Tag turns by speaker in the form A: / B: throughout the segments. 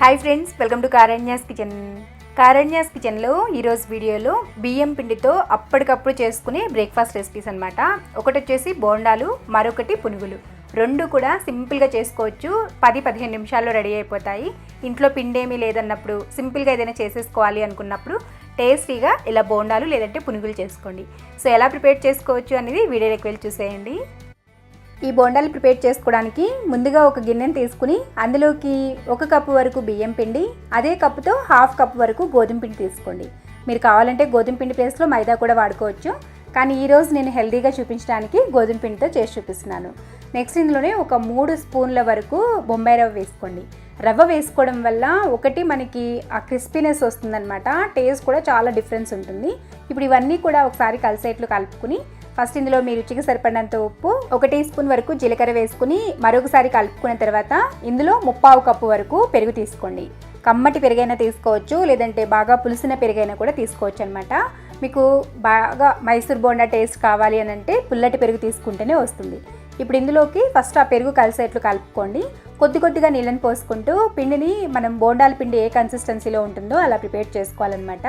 A: Hi friends welcome to Karanya's kitchen Karanya's కిచెన్లో ఈరోజు వీడియోలో బియ్యం పిండితో అప్పటికప్పుడు చేసుకునే బ్రేక్ఫాస్ట్ రెసిపీస్ అనమాట ఒకటి వచ్చేసి బోండాలు మరొకటి పునుగులు. రెండు కూడా సింపుల్గా చేసుకోవచ్చు. పది పదిహేను నిమిషాల్లో రెడీ అయిపోతాయి. ఇంట్లో పిండి ఏమీ లేదన్నప్పుడు సింపుల్గా ఏదైనా చేసేసుకోవాలి అనుకున్నప్పుడు టేస్టీగా ఇలా బోండాలు లేదంటే పునుగులు చేసుకోండి. సో ఎలా ప్రిపేర్ చేసుకోవచ్చు అనేది వీడియోలోకి వెళ్ళి చూసేయండి. ఈ బోండాలు ప్రిపేర్ చేసుకోవడానికి ముందుగా ఒక గిన్నెను తీసుకుని అందులోకి ఒక కప్పు వరకు బియ్యం పిండి అదే కప్పుతో హాఫ్ కప్ వరకు గోధుమ పిండి తీసుకోండి. మీరు కావాలంటే గోధుమ పిండి ప్లేస్లో మైదా కూడా వాడుకోవచ్చు. కానీ ఈరోజు నేను హెల్తీగా చూపించడానికి గోధుమ పిండితో చేసి చూపిస్తున్నాను. నెక్స్ట్ ఇందులోనే ఒక మూడు స్పూన్ల వరకు బొంబాయి రవ్వ వేసుకోండి. రవ్వ వేసుకోవడం వల్ల ఒకటి మనకి ఆ క్రిస్పీనెస్ వస్తుందన్నమాట. టేస్ట్ కూడా చాలా డిఫరెన్స్ ఉంటుంది. ఇప్పుడు ఇవన్నీ కూడా ఒకసారి కలిసేట్లు కలుపుకుని ఫస్ట్ ఇందులో మీ రుచికి సరిపడినంత ఉప్పు ఒక టీ స్పూన్ వరకు జీలకర్ర వేసుకుని మరొకసారి కలుపుకున్న తర్వాత ఇందులో ముప్పావు కప్పు వరకు పెరుగు తీసుకోండి. కమ్మటి పెరుగైనా తీసుకోవచ్చు లేదంటే బాగా పులిసిన పెరుగైనా కూడా తీసుకోవచ్చు అనమాట మీకు బాగా మైసూర్ బోండా టేస్ట్ కావాలి అని అంటే పుల్లటి పెరుగు తీసుకుంటేనే వస్తుంది. ఇప్పుడు ఇందులోకి ఫస్ట్ ఆ పెరుగు కలిసేట్లు కలుపుకోండి. కొద్ది కొద్దిగా నీళ్ళని పోసుకుంటూ పిండిని మనం బోండాల పిండి ఏ కన్సిస్టెన్సీలో ఉంటుందో అలా ప్రిపేర్ చేసుకోవాలన్నమాట.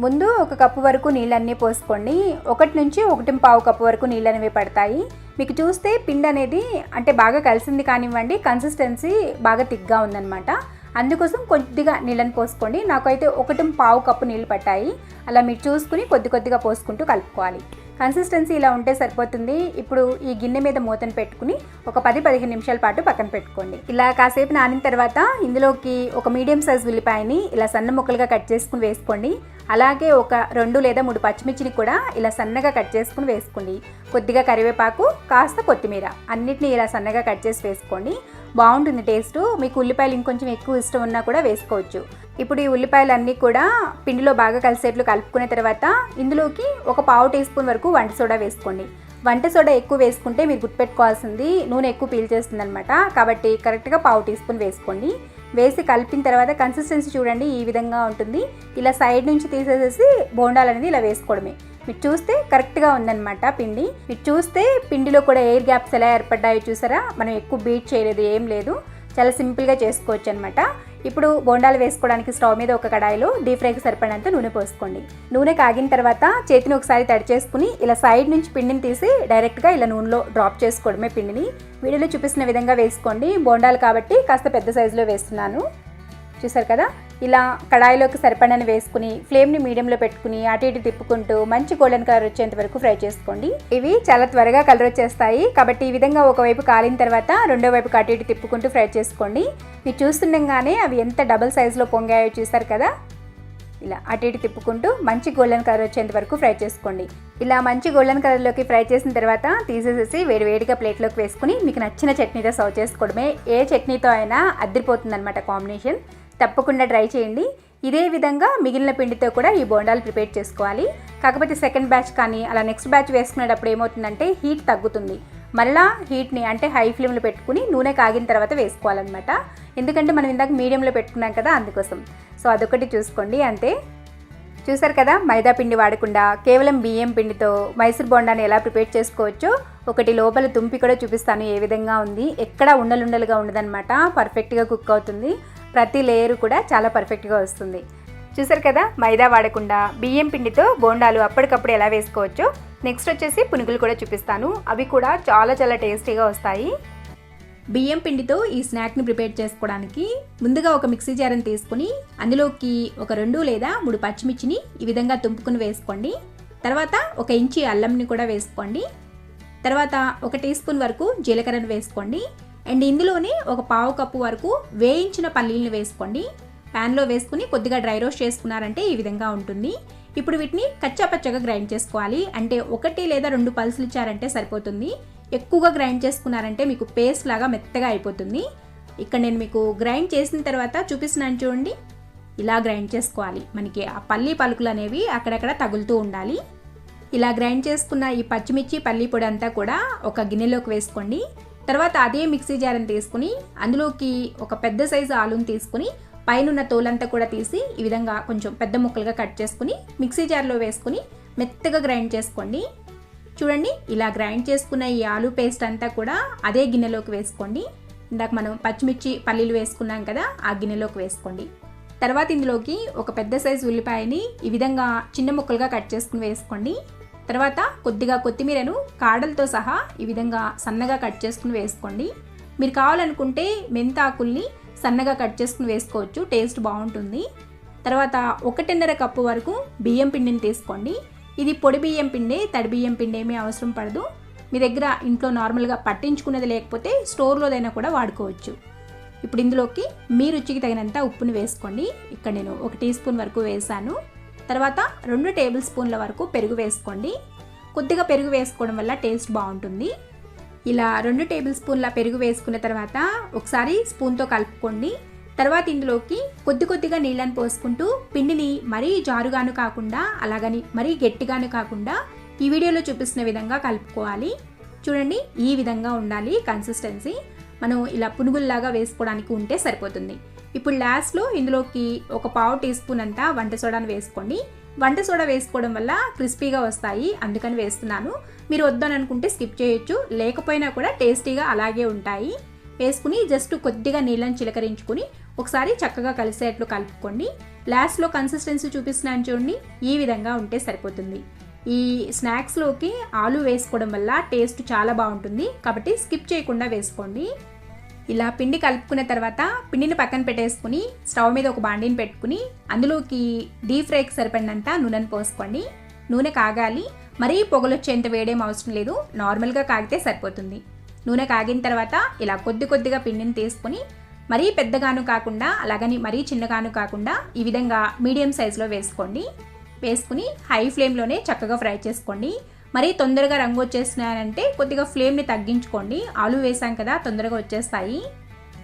A: ముందు ఒక కప్పు వరకు నీళ్ళన్నీ పోసుకోండి. ఒకటి నుంచి ఒకటి పావు కప్పు వరకు నీళ్ళు అనేవి పడతాయి. మీకు చూస్తే పిండి అనేది అంటే బాగా కలిసింది కానివ్వండి కన్సిస్టెన్సీ బాగా తిగ్గా ఉందన్నమాట. అందుకోసం కొద్దిగా నీళ్ళని పోసుకోండి. నాకైతే ఒకటి పావు కప్పు నీళ్ళు పట్టాయి. అలా మీరు చూసుకుని కొద్ది కొద్దిగా పోసుకుంటూ కలుపుకోవాలి. కన్సిస్టెన్సీ ఇలా ఉంటే సరిపోతుంది. ఇప్పుడు ఈ గిన్నె మీద మూతను పెట్టుకుని ఒక పది పదిహేను నిమిషాల పాటు పక్కన పెట్టుకోండి. ఇలా కాసేపు నానిన తర్వాత ఇందులోకి ఒక మీడియం సైజ్ ఉల్లిపాయని ఇలా సన్న ముక్కలుగా కట్ చేసుకుని వేసుకోండి. అలాగే ఒక రెండు లేదా మూడు పచ్చిమిర్చిని కూడా ఇలా సన్నగా కట్ చేసుకుని వేసుకోండి. కొద్దిగా కరివేపాకు కాస్త కొత్తిమీర. అన్నిటిని ఇలా సన్నగా కట్ చేసి వేసుకోండి. బాగుంటుంది టేస్ట్. మీకు ఉల్లిపాయలు ఇంకొంచెం ఎక్కువ ఇష్టం ఉన్నా కూడా వేసుకోవచ్చు. ఇప్పుడు ఈ ఉల్లిపాయలు అన్నీ కూడా పిండిలో బాగా కలిసేట్లు కలుపుకున్న తర్వాత ఇందులోకి ఒక పావు టీ స్పూన్ వరకు వంట సోడా వేసుకోండి. వంట సోడా ఎక్కువ వేసుకుంటే మీరు గుర్తుపెట్టుకోవాల్సింది నూనె ఎక్కువ పీల్చేస్తుంది అనమాట కాబట్టి కరెక్ట్గా పావు టీ స్పూన్ వేసుకోండి. వేసి కలిపిన తర్వాత కన్సిస్టెన్సీ చూడండి ఈ విధంగా ఉంటుంది. ఇలా సైడ్ నుంచి తీసేసేసి బోండాలు అనేది ఇలా వేసుకోవడమే. మీరు చూస్తే కరెక్ట్గా ఉందన్నమాట పిండి. మీరు చూస్తే పిండిలో కూడా ఎయిర్ గ్యాప్స్ ఎలా ఏర్పడ్డాయో చూసారా? మనం ఎక్కువ బీట్ చేయలేదు ఏం లేదు. చాలా సింపుల్గా చేసుకోవచ్చు అనమాట ఇప్పుడు బోండాలు వేసుకోవడానికి స్టవ్ మీద ఒక కడాయిలో డీప్ ఫ్రైకి సరిపడినంత నూనె పోసుకోండి. నూనె కాగిన తర్వాత చేతిని ఒకసారి తడి చేసుకుని ఇలా సైడ్ నుంచి పిండిని తీసి డైరెక్ట్గా ఇలా నూనెలో డ్రాప్ చేసుకోవడమే పిండిని. వీడియోలో చూపిస్తున్న విధంగా వేసుకోండి. బోండాలు కాబట్టి కాస్త పెద్ద సైజులో వేస్తున్నాను. చూసారు కదా? ఇలా కడాయిలోకి సరిపడని వేసుకుని ఫ్లేమ్ని మీడియంలో పెట్టుకుని అటు ఇటు తిప్పుకుంటూ మంచి గోల్డెన్ కలర్ వచ్చేంత వరకు ఫ్రై చేసుకోండి. ఇవి చాలా త్వరగా కలర్ వచ్చేస్తాయి. కాబట్టి ఈ విధంగా ఒకవైపు కాలిన తర్వాత రెండో వైపు అటు ఇటు తిప్పుకుంటూ ఫ్రై చేసుకోండి. మీరు చూస్తుండగానే అవి ఎంత డబల్ సైజులో పొంగాయో చూసారు కదా? ఇలా అటు ఇటు తిప్పుకుంటూ మంచి గోల్డెన్ కలర్ వచ్చేంత వరకు ఫ్రై చేసుకోండి. ఇలా మంచి గోల్డెన్ కలర్లోకి ఫ్రై చేసిన తర్వాత తీసేసేసి వేడి వేడిగా ప్లేట్లోకి వేసుకుని మీకు నచ్చిన చట్నీతో సర్వ్ చేసుకోవడమే. ఏ చట్నీతో అయినా అద్దరిపోతుందన్నమాట కాంబినేషన్. తప్పకుండా ట్రై చేయండి. ఇదే విధంగా మిగిలిన పిండితో కూడా ఈ బోండాలు ప్రిపేర్ చేసుకోవాలి. కాకపోతే సెకండ్ బ్యాచ్ కానీ అలా నెక్స్ట్ బ్యాచ్ వేసుకునేటప్పుడు ఏమవుతుందంటే హీట్ తగ్గుతుంది. మళ్ళా హీట్ని అంటే హై ఫ్లేమ్లో పెట్టుకుని నూనె కాగిన తర్వాత వేసుకోవాలన్నమాట. ఎందుకంటే మనం ఇందాక మీడియంలో పెట్టుకున్నాం కదా అందుకోసం. సో అదొకటి చూసుకోండి. అంతే. చూసారు కదా మైదా పిండి వాడకుండా కేవలం బియ్యం పిండితో మైసూర్ బోండాని ఎలా ప్రిపేర్ చేసుకోవచ్చో ఒకటి లోపల తుంపి కూడా చూపిస్తాను ఏ విధంగా ఉంది. ఎక్కడ ఉండలుండలుగా ఉండదన్నమాట. పర్ఫెక్ట్గా కుక్ అవుతుంది. ప్రతి లేయర్ కూడా చాలా పర్ఫెక్ట్గా వస్తుంది. చూసారు కదా? మైదా వాడకుండా బియ్యం పిండితో బోండాలు అప్పటికప్పుడు ఎలా వేసుకోవచ్చో? నెక్స్ట్ వచ్చేసి పునుగులు కూడా చూపిస్తాను. అవి కూడా చాలా చాలా టేస్టీగా వస్తాయి. బియ్యం పిండితో ఈ స్నాక్ని ప్రిపేర్ చేసుకోవడానికి ముందుగా ఒక మిక్సీ జారని తీసుకుని అందులోకి ఒక రెండు లేదా మూడు పచ్చిమిర్చిని ఈ విధంగా తుంపుకుని వేసుకోండి. తర్వాత ఒక ఇంచి అల్లంని కూడా వేసుకోండి. తర్వాత ఒక టీ స్పూన్ వరకు జీలకర్రను వేసుకోండి. అండ్ ఇందులోనే ఒక పావు కప్పు వరకు వేయించిన పల్లీలను వేసుకోండి. ప్యాన్లో వేసుకుని కొద్దిగా డ్రై రోస్ట్ చేసుకున్నారంటే ఈ విధంగా ఉంటుంది. ఇప్పుడు వీటిని కచ్చాపచ్చగా గ్రైండ్ చేసుకోవాలి. అంటే ఒకటి లేదా రెండు పల్సులు ఇచ్చారంటే సరిపోతుంది. ఎక్కువగా గ్రైండ్ చేసుకున్నారంటే మీకు పేస్ట్ లాగా మెత్తగా అయిపోతుంది. ఇక్కడ నేను మీకు గ్రైండ్ చేసిన తర్వాత చూపిస్తున్నాను చూడండి. ఇలా గ్రైండ్ చేసుకోవాలి. మనకి ఆ పల్లి పలుకులు అనేవి అక్కడక్కడ తగులుతూ ఉండాలి. ఇలా గ్రైండ్ చేసుకున్న ఈ పచ్చిమిర్చి పల్లి పొడి అంతా కూడా ఒక గిన్నెలోకి వేసుకోండి. తర్వాత అదే మిక్సీ జార్ని తీసుకుని అందులోకి ఒక పెద్ద సైజు ఆలుని తీసుకుని పైన తోలంతా కూడా తీసి ఈ విధంగా కొంచెం పెద్ద ముక్కలుగా కట్ చేసుకుని మిక్సీ జార్లో వేసుకుని మెత్తగా గ్రైండ్ చేసుకోండి. చూడండి ఇలా గ్రైండ్ చేసుకున్న ఈ ఆలు పేస్ట్ అంతా కూడా అదే గిన్నెలోకి వేసుకోండి. ఇందాక మనం పచ్చిమిర్చి పల్లీలు వేసుకున్నాం కదా ఆ గిన్నెలోకి వేసుకోండి. తర్వాత ఇందులోకి ఒక పెద్ద సైజు ఉల్లిపాయని ఈ విధంగా చిన్న ముక్కలుగా కట్ చేసుకుని వేసుకోండి. తర్వాత కొద్దిగా కొత్తిమీరను కాడలతో సహా ఈ విధంగా సన్నగా కట్ చేసుకుని వేసుకోండి. మీరు కావాలనుకుంటే మెంతాకుల్ని సన్నగా కట్ చేసుకుని వేసుకోవచ్చు టేస్ట్ బాగుంటుంది. తర్వాత ఒకటిన్నర కప్పు వరకు బియ్యం పిండిని తీసుకోండి. ఇది పొడి బియ్యం పిండి తడి బియ్యం పిండి ఏమీ అవసరం పడదు. మీ దగ్గర ఇంట్లో నార్మల్గా పట్టించుకునేది లేకపోతే స్టోర్లోదైనా కూడా వాడుకోవచ్చు. ఇప్పుడు ఇందులోకి మీ రుచికి తగినంత ఉప్పుని వేసుకోండి. ఇక్కడ నేను ఒక టీ స్పూన్ వరకు వేసాను తర్వాత రెండు టేబుల్ స్పూన్ల వరకు పెరుగు వేసుకోండి. కొద్దిగా పెరుగు వేసుకోవడం వల్ల టేస్ట్ బాగుంటుంది. ఇలా రెండు టేబుల్ స్పూన్ల పెరుగు వేసుకున్న తర్వాత ఒకసారి స్పూన్తో కలుపుకోండి. తర్వాత ఇందులోకి కొద్ది కొద్దిగా నీళ్ళని పోసుకుంటూ పిండిని మరీ జారుగాను కాకుండా అలాగని మరీ గట్టిగాను కాకుండా ఈ వీడియోలో చూపిస్తున్న విధంగా కలుపుకోవాలి. చూడండి ఈ విధంగా ఉండాలి కన్సిస్టెన్సీ మనం ఇలా పునుగుల్లాగా వేసుకోవడానికి ఉంటే సరిపోతుంది. ఇప్పుడు లాస్ట్లో ఇందులోకి ఒక పావు టీ స్పూన్ అంతా వంట సోడాను వేసుకోండి. వంట సోడా వేసుకోవడం వల్ల క్రిస్పీగా వస్తాయి అందుకని వేస్తున్నాను. మీరు వద్దని అనుకుంటే స్కిప్ చేయొచ్చు లేకపోయినా కూడా టేస్టీగా అలాగే ఉంటాయి. వేసుకుని జస్ట్ కొద్దిగా నీళ్ళని చిలకరించుకుని ఒకసారి చక్కగా కలిసేట్లు కలుపుకోండి. లాస్ట్లో కన్సిస్టెన్సీ చూపిస్తున్నాను చూడండి ఈ విధంగా ఉంటే సరిపోతుంది. ఈ స్నాక్స్లోకి ఆలు వేసుకోవడం వల్ల టేస్ట్ చాలా బాగుంటుంది కాబట్టి స్కిప్ చేయకుండా వేసుకోండి. ఇలా పిండి కలుపుకున్న తర్వాత పిండిని పక్కన పెట్టేసుకుని స్టవ్ మీద ఒక బాండీని పెట్టుకుని అందులోకి డీప్ ఫ్రైకి సరిపడినంత నూనెను పోసుకోండి నూనె కాగాలి. మరీ పొగలొచ్చేంత వేడేం అవసరం లేదు. నార్మల్గా కాగితే సరిపోతుంది. నూనె కాగిన తర్వాత ఇలా కొద్ది కొద్దిగా పిండిని తీసుకొని మరీ పెద్దగాను కాకుండా అలాగని మరీ చిన్నగాను కాకుండా ఈ విధంగా మీడియం సైజులో వేసుకోండి. వేసుకుని హై ఫ్లేమ్లోనే చక్కగా ఫ్రై చేసుకోండి. మరీ తొందరగా రంగు వచ్చేసినాయంటే కొద్దిగా ఫ్లేమ్ని తగ్గించుకోండి. ఆలు వేసాం కదా తొందరగా వచ్చేస్తాయి.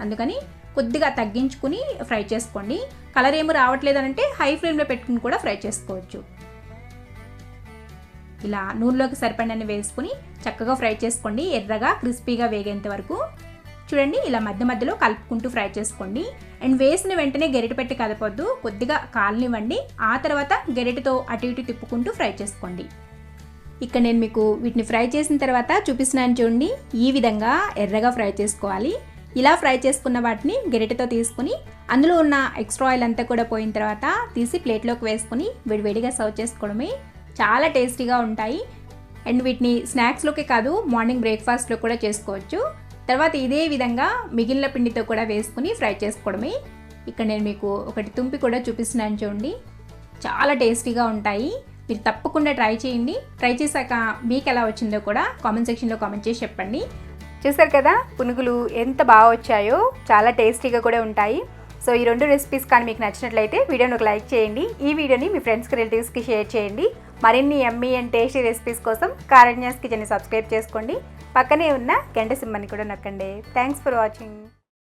A: అందుకని కొద్దిగా తగ్గించుకుని ఫ్రై చేసుకోండి. కలర్ ఏమో రావట్లేదనంటే హై ఫ్లేమ్లో పెట్టుకుని కూడా ఫ్రై చేసుకోవచ్చు. ఇలా నూనెలోకి సరిపడినన్ని వేసుకుని చక్కగా ఫ్రై చేసుకోండి. ఎర్రగా క్రిస్పీగా వేగేంత వరకు. చూడండి ఇలా మధ్య మధ్యలో కలుపుకుంటూ ఫ్రై చేసుకోండి. అండ్ వేసిన వెంటనే గెరిట పెట్టి కలపొద్దు కొద్దిగా కాలనివ్వండి. ఆ తర్వాత గెరిటతో అటు ఇటు తిప్పుకుంటూ ఫ్రై చేసుకోండి. ఇక్కడ నేను మీకు వీటిని ఫ్రై చేసిన తర్వాత చూపిస్తున్నాను చూడండి. ఈ విధంగా ఎర్రగా ఫ్రై చేసుకోవాలి. ఇలా ఫ్రై చేసుకున్న వాటిని గెరిటతో తీసుకుని అందులో ఉన్న ఎక్స్ట్రా ఆయిల్ అంతా కూడా పోయిన తర్వాత తీసి ప్లేట్లోకి వేసుకుని వేడివేడిగా సర్వ్ చేసుకోవడమే చాలా టేస్టీగా ఉంటాయి. అండ్ వీటిని స్నాక్స్లోకే కాదు మార్నింగ్ బ్రేక్ఫాస్ట్లో కూడా చేసుకోవచ్చు. తర్వాత ఇదే విధంగా మిగిలిన పిండితో కూడా వేసుకుని ఫ్రై చేసుకోవడమే. ఇక్కడ నేను మీకు ఒకటి తుంపి కూడా చూపిస్తున్నాను చూడండి. చాలా టేస్టీగా ఉంటాయి. మీరు తప్పకుండా ట్రై చేయండి. ట్రై చేశాక మీకు ఎలా వచ్చిందో కూడా కామెంట్ సెక్షన్లో కామెంట్ చేసి చెప్పండి. చూసారు కదా పునుగులు ఎంత బాగా వచ్చాయో చాలా టేస్టీగా కూడా ఉంటాయి. సో ఈ రెండు రెసిపీస్ కానీ మీకు నచ్చినట్లయితే వీడియోని ఒక లైక్ చేయండి. ఈ వీడియోని మీ ఫ్రెండ్స్కి రిలేటివ్స్కి షేర్ చేయండి. మరిన్ని ఎమ్మీ అండ్ టేస్టీ రెసిపీస్ కోసం కారణ్యాస్ కిచెన్ని సబ్స్క్రైబ్ చేసుకోండి. పక్కనే ఉన్న గంట సింహాన్ని కూడా నొక్కండి. Thanks for watching